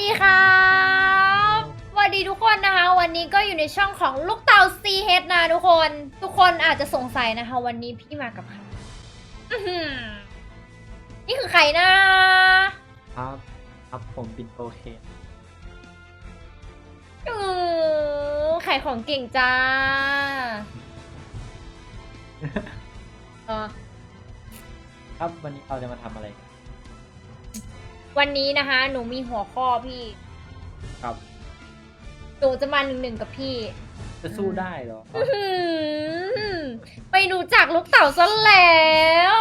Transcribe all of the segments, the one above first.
ดีครับสวัสดีทุกคนนะคะ วันนี้ก็อยู่ในช่องของลูกเต่า C h นะทุกคน ทุกคนอาจจะสงสัยนะคะ วันนี้พี่มากับใครอื้อหือนี่คือใครนะ ครับครับผมปินโตเคอือขายของเก่งจ้าเออครับวันนี้เราจะมาทำอะไรกัน วันนี้นะคะ หนูมีหัวข้อพี่ครับ หนูจะมาหนึ่งหนึ่งกับพี่ จะสู้ได้เหรอ อื้อหือไปรู้จักลูกเต่าซะแล้ว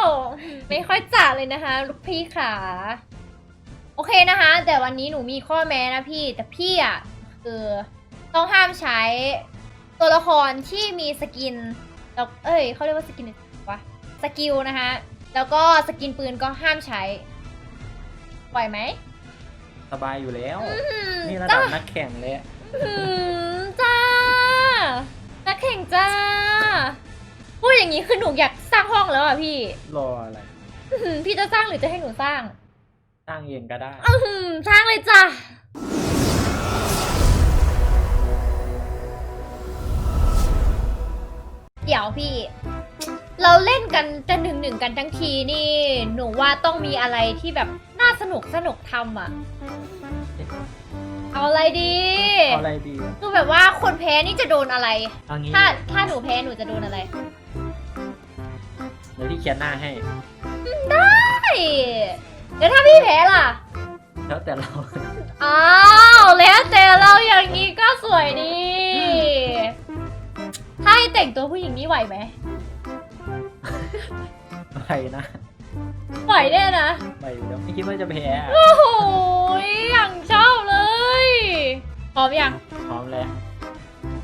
ไม่ค่อยจ่าเลยนะคะ ลูกพี่ขาโอเคนะคะ แต่วันนี้หนูมีข้อแม้นะพี่ แต่พี่อะคือต้องห้ามใช้ตัวละครที่มีสกินแล้วเอ้ยเขาเรียกว่าสกินวะสกิลนะคะ แล้วก็สกินปืนก็ห้ามใช้ ไหวไหมสบายอยู่แล้วอื้อหือนี่ระจ้าดับนักแข่งเลยอะหืมจ้า นักแข่งจ้า พูดอย่างนี้คือหนูอยากสร้างห้องแล้วอะพี่รออะไรอื้อหือพี่จะสร้างหรือจะให้หนูสร้างสร้างเองก็ได้อือหือสร้างเลยจ้ะเดี๋ยวพี่ เราเล่นกันจะหนึ่งหนึ่งกันทั้งทีนี่ หนูว่าต้องมีอะไรที่แบบน่าสนุกสนุกทำอะ เอาอะไรดีเอาอะไรดีคือแบบว่าคนแพ้นี่จะโดนอะไร เอางี้ถ้าถ้าหนูแพ้หนูจะโดนอะไร เดี๋ยวพี่เขียนหน้าให้ ได้แล้วถ้าพี่แพ้ล่ะ แล้วแต่เราอ้าวแล้วแต่เราอย่างนี้ก็สวยดี ถ้าให้แต่งตัวผู้หญิงนี่ไหวไหม ไปนะไหวแน่นะ ไปอยู่แล้วไม่คิดว่าจะแพ้อะโอ้โหอย่างชอบเลยพร้อมยังพร้อมแล้ว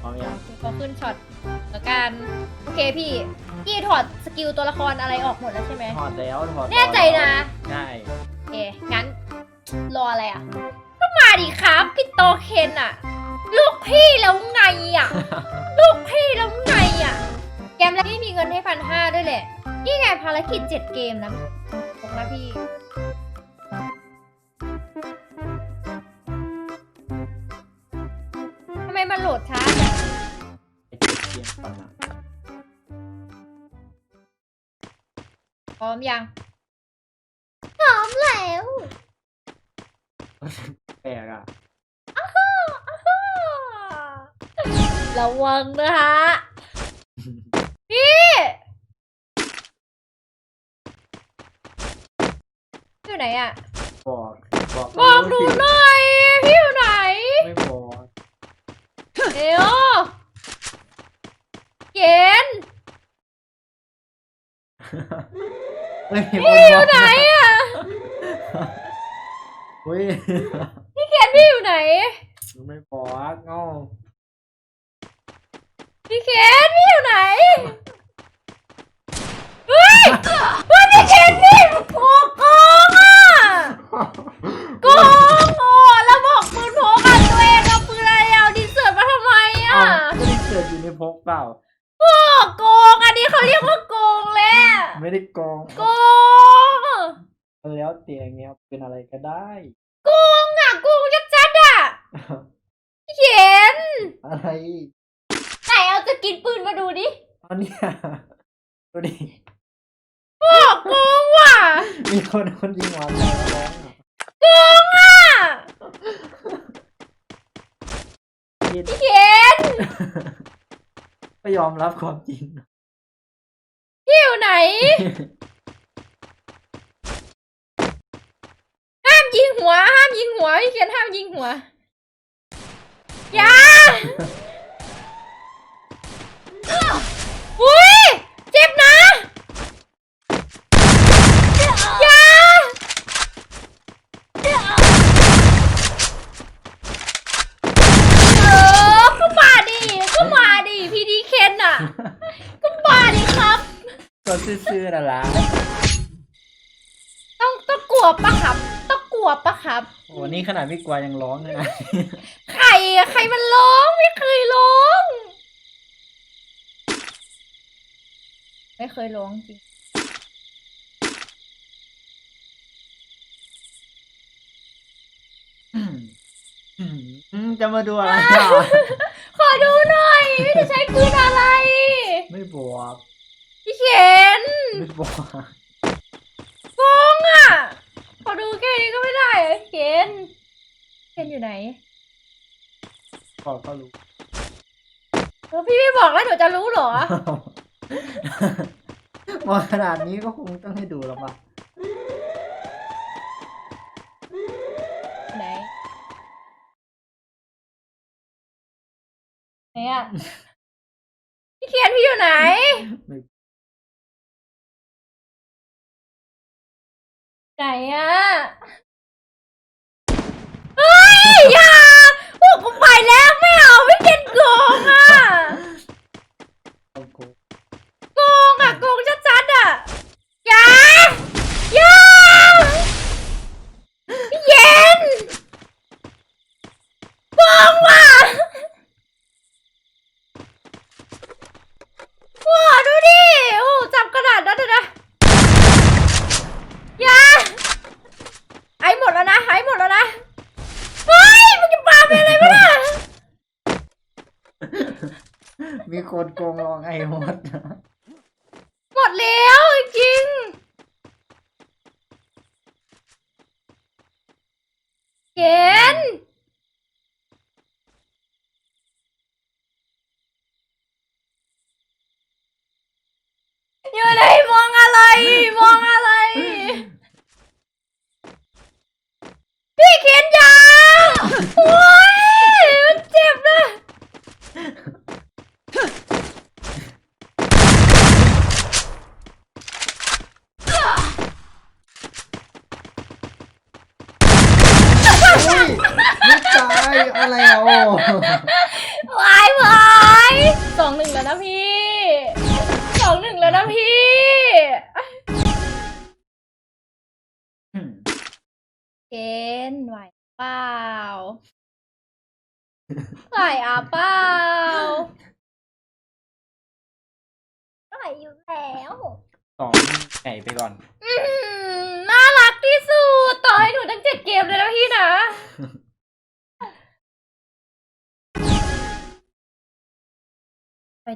พร้อมยังขอขึ้นช็อตแล้วกันโอเคพี่พี่ถอดสกิลตัวละครอะไรออกหมดแล้วใช่ไหมถอดแล้วถอดแน่ใจนะใช่โอเคงั้นรออะไรอะก็มาดิครับพี่โตเคนอะ ลูกพี่แล้วไงอะ ลูกพี่แล้วไงอะแก มแล้วพี่มีเงินให้พันห้าด้วยแหละ นี่ไงภารกิจเจ็ดเกมนะบอกนะพี่ทำไมมันโหลดช้าจังไปเก็บเกมก่อนนะพร้อมยังพร้อมแล้วแปลกอะระวังนะฮะ พี่ อยู่ไหนอะบอกบอกบอกหนูหน่อย พี่อยู่ไหน ไม่บอกเอวเกนไม่มีคนพี่อยู่ไหนอะเฮ้ยพี่เกนพี่อยู่ไหน ไม่บอกเงาพี่เกนพี่อยู่ไหน พกเปล่าโอ้โกงอันนี้เขาเรียกว่าโกงแหละไม่ได้โกงโกงแล้วเตียงเงี้ยเป็นอะไรก็ได้โกงอะโกงชัดๆอะเขียนอะไรไหนเอาจะกินปืนมาดูดิตอนเนี้ยดูดิบอกโกงว่ะมีคนคนยิงหัวใจร้องอะโกงอะคิดเขียน ไม่ยอมรับความจริง พี่อยู่ไหน ห้ามยิงหัว ห้ามยิงหัวพี่เขียนห้ามยิงหัว อย่า อุ้ยเจ็บนะื่อๆนั่นละต้องต้องกลัวปะครับ ต้องกลัวปะครับ วันนี้ขนาดไม่กลัวยังร้องเลยนะ ใครใครมันร้องไม่เคยร้อง ไม่เคยร้องจริงจะมาดูอะไรขอดูหน่อยไม่ได้ใช้คืนอะไร ไม่บอก พี่เคนไม่บอกฟองอะ ขอดูแค่นี้ก็ไม่ได้เพี่เคนเคนอยู่ไหนพอก็รู้ เออพี่ไม่บอกแล้วหนูจะรู้เหรอ มาขนาดนี้ก็คงต้องให้ดูแล้วป่ะไหนไหนอะ พี่เคนพี่อยู่ไหน ไหนอะเฮ้ยอย่าพวกกูไปแล้วไม่เอาไม่เก็นโกงอะ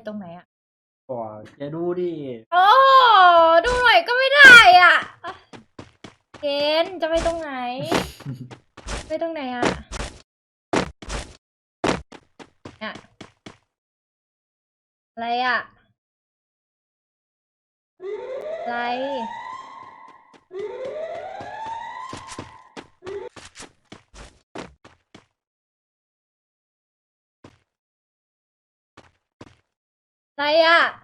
ตรงไหนอะก่อจะดูดิโอ้ดูหน่อยก็ไม่ได้อะเกนจะไปตรงไหน ไปตรงไหนอะอะอะไรอะอะไร 来呀！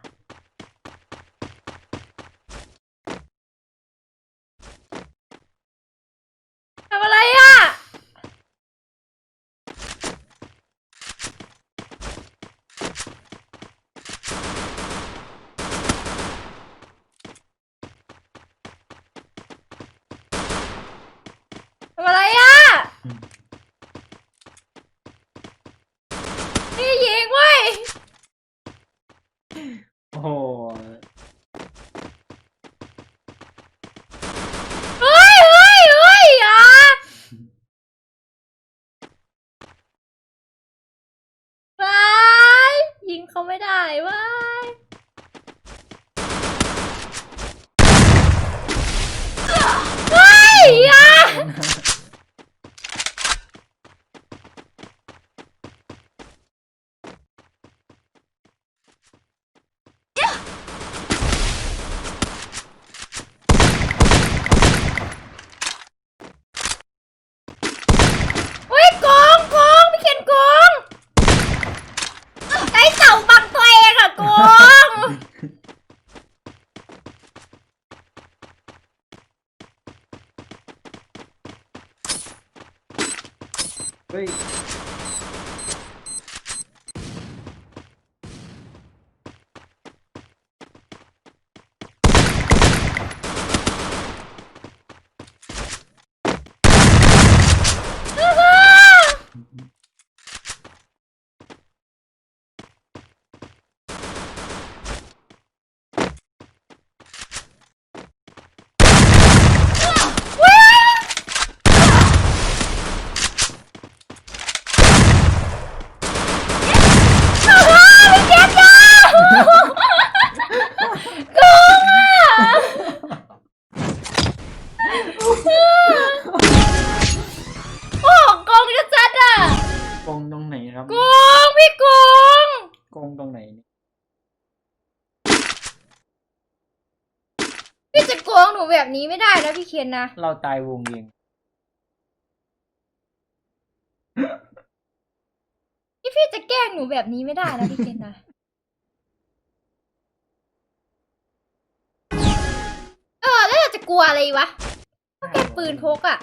นะพี่เคนนะ เราตายวงเองพี่พี่จะแกล้งหนูแบบนี้ไม่ได้นะพี่เคนนะเออแล้วเราจะกลัวอะไรวะก็แค่ปืนพกอะ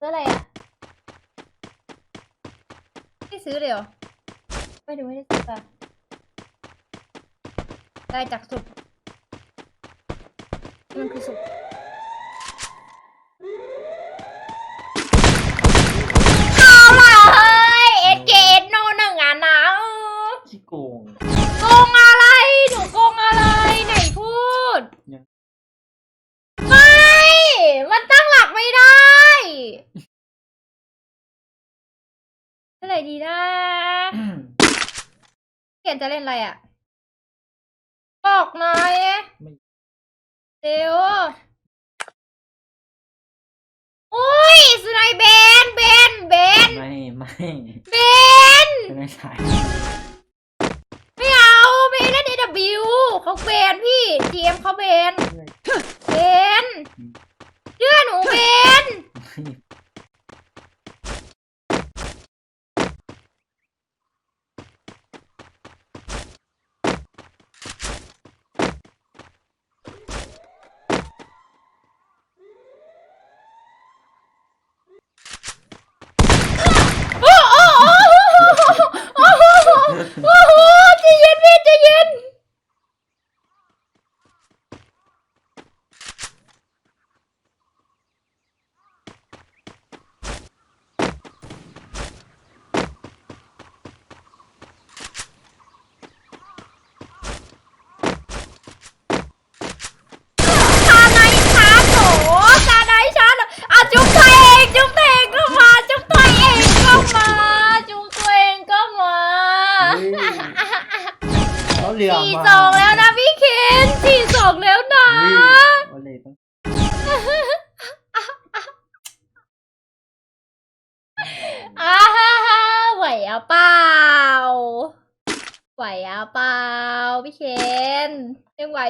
ซื้ออะไรอะไม่ซื้อเลยเหรอไม่ดูไม่ได้ซื้อค่ะ Дай так, стоп. Ну, крысок.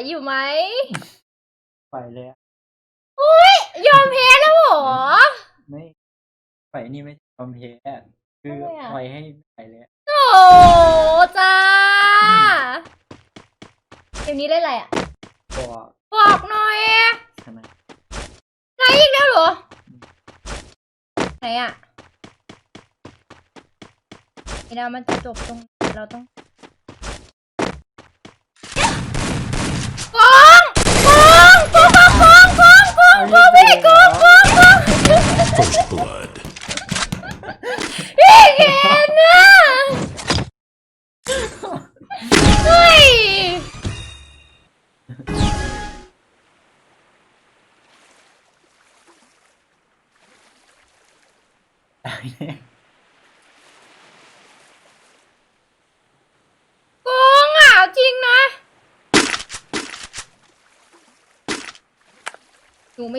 อยู่ไหมไปเลยอะยอมแพ้แล้วเหรอ ไม่ไปนี่ไม่ยอมแพ้คือทำไมอะ ปล่อยให้ไปเลยอะโอ้จ้าเกมนี้ได้อะไรอะ ก็บอกหน่อยชนะไหนอีกแล้วเหรอ ไหนอะเวลามันจะจบตรงไหนเราต้อง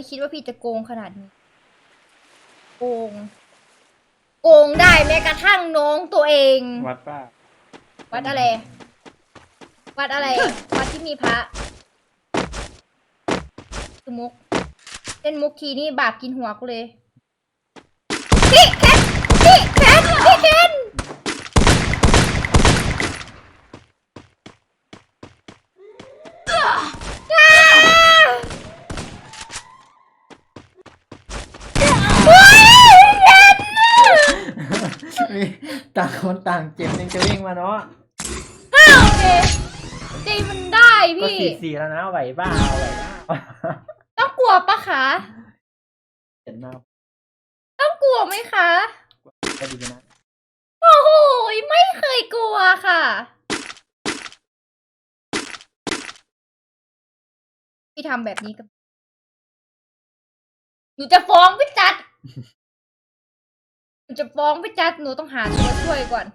ไม่คิดว่าพี่จะโกงขนาดนี้ โกง โกงได้แม้กระทั่งน้องตัวเอง วัดป้าวัดอะไร วัดอะไร วัดที่มีพระคือมุกเล่นมุกทีนี่บาปกินหัวกูเลยพี่เคนพี่เคนพี่เคนอ่าเฮ้ยเย็นน่ะ มี ต่างคนต่างเจ็บยังจะวิ่งมาเนาะอ้าวโอเคใจมันได้ก็พี่ สี่สี่แล้วนะไหวบ้าไหวบ้าต้องกลัวปะคะเห็นหน้าต้องกลัวไหมคะ ก็ดีนะโอ้โหไม่เคยกลัวค่ะ พี่ทำแบบนี้กับ หนูจะฟ้องพี่จัดห นูจะฟ้องพี่จัดหนูต้องหาตัวช่วยก่อน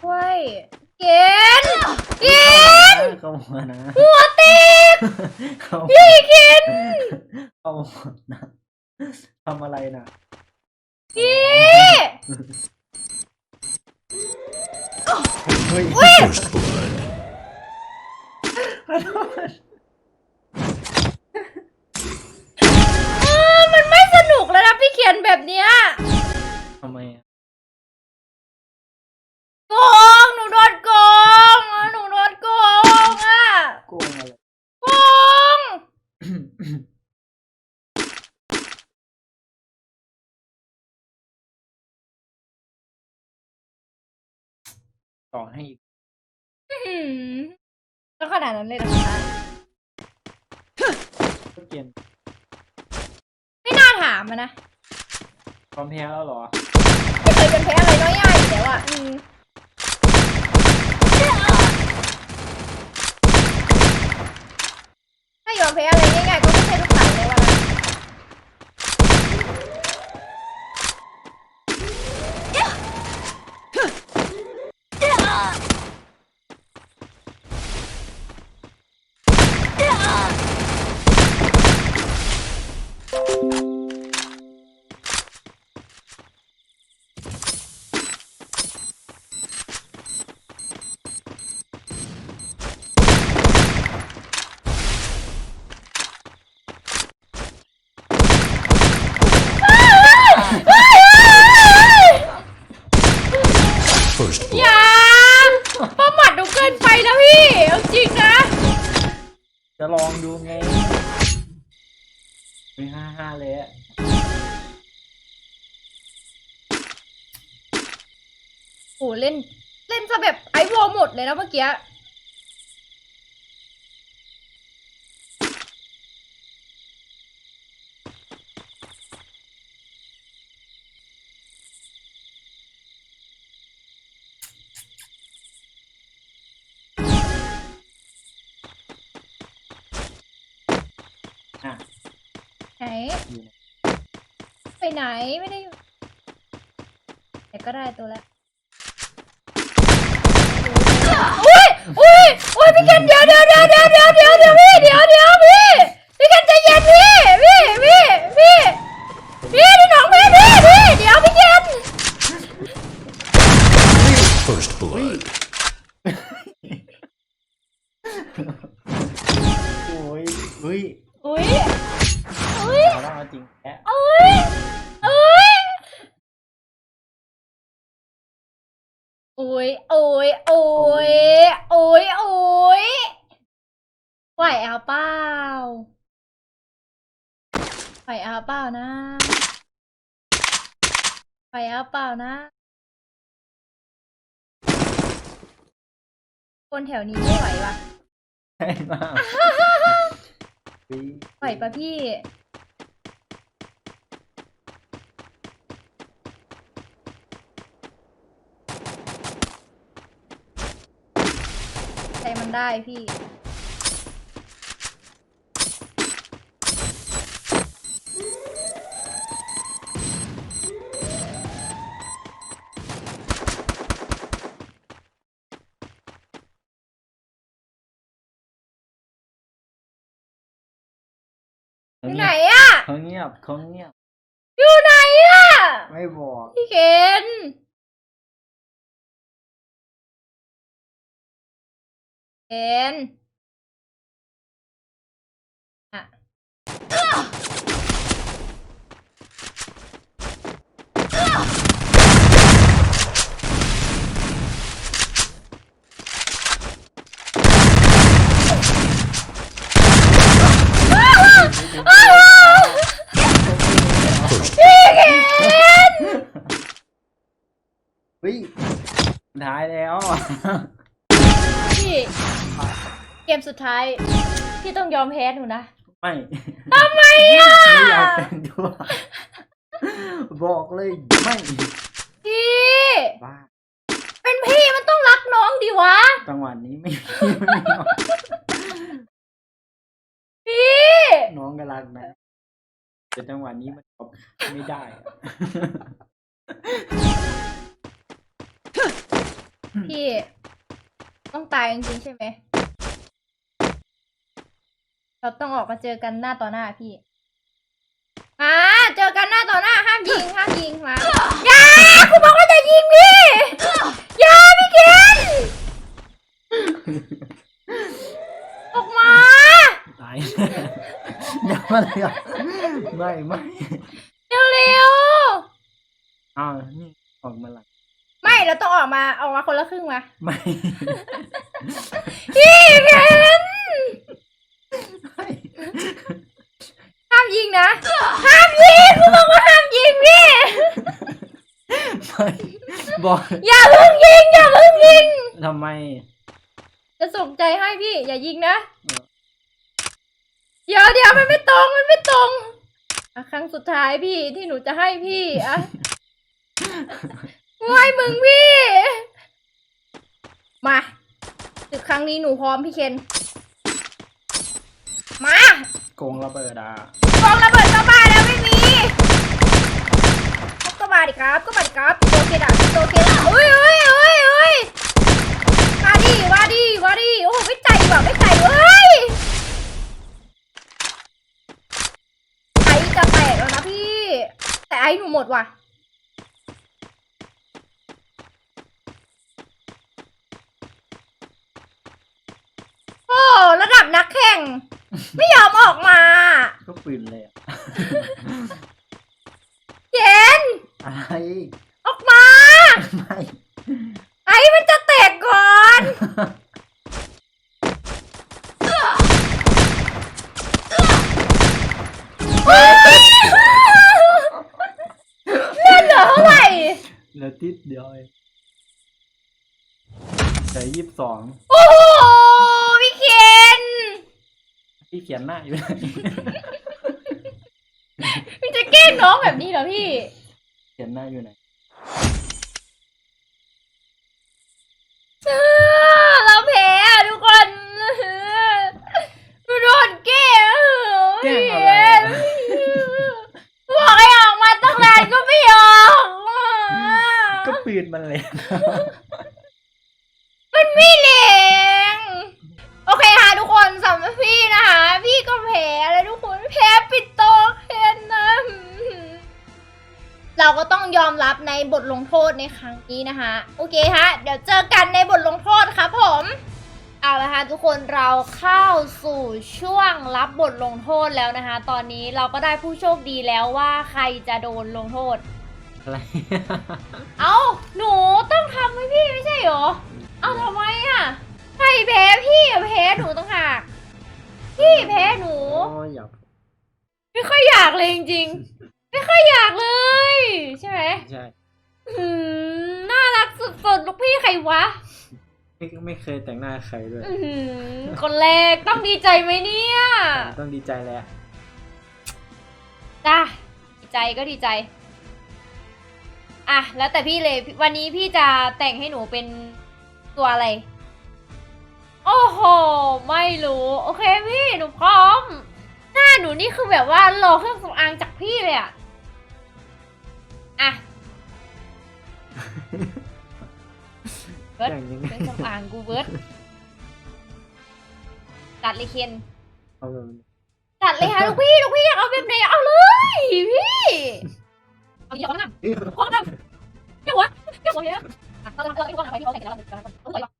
ช่วยเกณฑ์เกณฑ์เข้าหัวนะหัวติดเข้าพี่เกณฑ์เข้าหัวนะทำอะไรน่ะพี่เฮ้ย First blood. เออมันไม่สนุกแล้วนะ พี่เขียนแบบเนี้ยทำไมอะโกงหนูโดนโกงอะหนูโดนโกงอะโกงอะไร โกงต่อให้อีกอื้อหือก็ขนาดนั้นเลยนะคะก็เกมไม่น่าถามอะนะ พร้อมแพ้แล้วเหรอ ไม่เคยเป็นแพ้อะไรน้อยใหญ่อยู่แล้วอะอืมถ้ายอมแพ้อะไรง่ายๆก็ไม่ใช่ลูก กี้อะไหนอยู่ไหน ไปไหนไม่ได้แต่ก็ได้ตัวแล้ว อุ้ยอุ้ยอุ้ยพี่กันเดี๋ยวเดี๋ยวเดี๋ยวเดี๋ยวเดี๋ยวเดี๋ยวเดี๋ยวพี่เดี๋ยวเดี๋ยวพี่พี่กันใจเย็นพี่พี่พี่พี่พี่พี่น้องพี่พี่พี่เดี๋ยวพี่กัน First blood. นะไหวเอาเปล่านะ คนแถวนี้ไม่ไหววะใช่มากเฮ้ยไหวปะพี่ ใจมันได้พี่ อ เขา ยู่ เงี ไหน ยบ อะ เขาเงี ยบเขาเงียบ อยู่ไหนอะไม่บอกพี่เคนเคนอะ พี่เคน เฮ้ยสุด ท้ายแล้ว พี่ เกมสุดท้าย พี่ต้องยอมแพ้หนูนะ ไม่ทำไมอะ ไม่อยากแต่งตัวบอกเลยไม่พี่ บ้าเป็นพี่มันต้องรักน้องดิวะ จังหวะนี้ไม่ไม่น้องพี่ น้องก็รักนะแต่จังหวะนี้มันตอบไม่ได้อะ พี่ต้องตายจริงๆใช่ไหม เราต้องออกมาเจอกันหน้าต่อหน้าพี่ มาเจอกันหน้าต่อหน้าห้ามยิงห้ามยิงมาอย่าคุณบอกว่าจะยิงพี่อย่าพี่เคนออกมา ตายอย่ามาเลยอะไม่ไม่เร็วอ้าวนี่ออกมาหลังๆ ไม่เราต้องออกมาออกมาคนละครึ่งมาไม่พี่เคนห้ามยิงนะห้ามยิงคุณบอกว่าห้ามยิงพี่ไม่บอกอย่าเพิ่งยิงอย่าเพิ่งยิง ทำไม จะส่งใจให้พี่ อย่ายิงนะ เดี๋ยวเดี๋ยวมันไม่ตรงมันไม่ตรงอะครั้งสุดท้ายพี่ที่หนูจะให้พี่อะ ไว้มึงพี่ มาศึกครั้งนี้หนูพร้อมพี่เคน มาโกงระเบิดอะกองระเบิดก็มาแล้วไม่มีก็มาดิครับก็มาดิครับโตเกดะโตเกดะอุ้ยอุ้ยอุ้ยอุ้ยมาดิมาดิมาดิโอ้โหไม่ใจว่ะไม่ใจเว้ยไอ้จะแตกแล้วนะพี่ แต่ไอ้หนูหมดว่ะ โอ้ระดับ นักแข่ง ไม่ยอมออกมา ก็ปืนเลยอะเย็นอะไรออกมา ไม่ไอ้มันจะแตกก่อนเล่นเหลือเท่าไหร่ เหลือติดเดียวเองแต่ยี่สิบสอง โอ้โห พี่เคน พี่เขียนหน้าอยู่ไหนพี่จะแกล้งน้องแบบนี้เหรอพี่ เขียนหน้าอยู่ไหน ในครั้งนี้นะคะ โอเคฮะ เดี๋ยวเจอกันในบทลงโทษครับผม เอาละค่ะทุกคนเราเข้าสู่ช่วงรับบทลงโทษแล้วนะคะ ตอนนี้เราก็ได้ผู้โชคดีแล้วว่าใครจะโดนลงโทษ อะไร เอ้าหนูต้องทำให้พี่ไม่ใช่เหรอ เอ้าทำไมอะใครแพ้พี่อะแพ้หนูต้องหากพี่แพ้หนู โอ้ยอย่าไม่ค่อยอยากเลยจริงๆ ไม่ค่อยอยากเลย ใช่ไหม ใช่ อืมน่ารักสุดๆ ลูกพี่ใครวะ ไม่ไม่เคยแต่งหน้าใครด้วยอืมคนแรกต้องดีใจไหมเนี่ยต้องดีใจแหละจ้าดีใจก็ดีใจ อะ แล้วแต่พี่เลย วันนี้พี่จะแต่งให้หนูเป็นตัวอะไร โอ้โห ไม่รู้ โอเคพี่ หนูพร้อม หน้าหนูนี่คือแบบว่ารอเครื่องสำอางจากพี่เลยอะอะ เบิร์ดแต่งยังเคไงรื่องสำอางกูเบิร์ดตัดเลยเคนเอาแบบตัดเลยค่ะลูกพี่ลูกพี่อยากเอาแบบไหนเอาเลยพี่เอาดีเอาหน้าเอาหน้าเกี่ยววะเกี่ยววะเนี่ยเราจะทำเออไอ้พวกอะไรที่เราแต่งแล้วเราจะทำเออเอ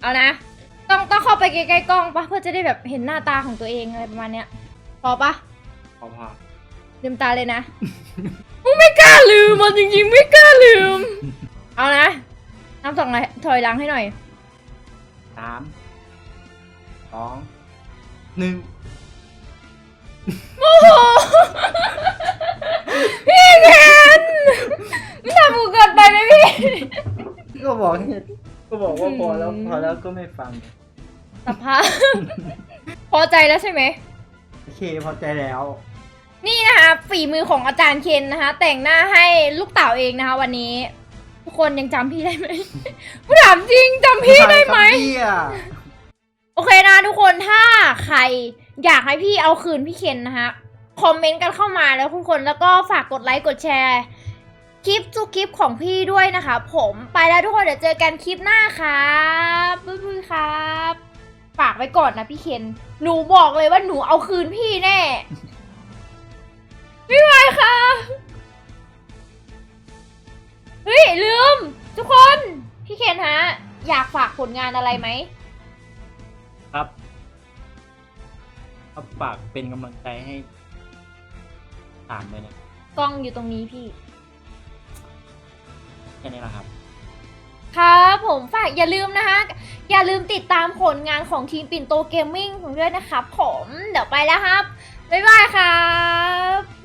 เอานะ ต้องต้องเข้าไปใกล้ๆกล้องปะเพื่อจะได้แบบเห็นหน้าตาของตัวเองอะไรประมาณเนี้ยพอปะขอผ่าลืมตาเลยนะกูไม่กล้าลืมมันจริงๆไม่กล้าลืม เอานะนับสองเลยถอยหลังให้หน่อยสามสองหนึ่งโอ้โหพี่เคนไม่ทำกูเกินไปไหมพี่ ก็บอกให้ ก็บอกว่าพอแล้วพอแล้วก็ไม่ฟัง สภาพ พอใจแล้วใช่ไหม โอเคพอใจแล้ว นี่นะคะฝีมือของอาจารย์เคนนะคะ แต่งหน้าให้ลูกเต่าเองนะคะ วันนี้ ทุกคนยังจำพี่ได้ไหมกูถามจริงจำพี่ได้ไหมครับพี่อะโอเคนะทุกคนถ้าใครอยากให้พี่เอาคืนพี่เคนนะคะคอมเมนต์กันเข้ามาแล้วทุกคนแล้วก็ฝากกดไลค์กดแชร์ คลิปทุกคลิปของพี่ด้วยนะคะผมไปแล้วทุกคนเดี๋ยวเจอกันคลิปหน้าครับบ๊ายบายครับฝากไว้ก่อนนะพี่เคนหนูบอกเลยว่าหนูเอาคืนพี่แน่ไม่ไหวค่ะเฮ้ยลืม ทุกคนพี่เคนฮะ อยากฝากผลงานอะไรไหมครับก็ฝากเป็นกำลังใจให้ถามเลยนะกล้องอยู่ตรงนี้พี่ แค่นี้แหละครับ ครับผมฝากอย่าลืมนะคะ อย่าลืมติดตามผลงานของทีมปิ่นโตเกมมิ่งของด้วยนะครับผม เดี๋ยวไปแล้วครับ บ๊ายบายครับ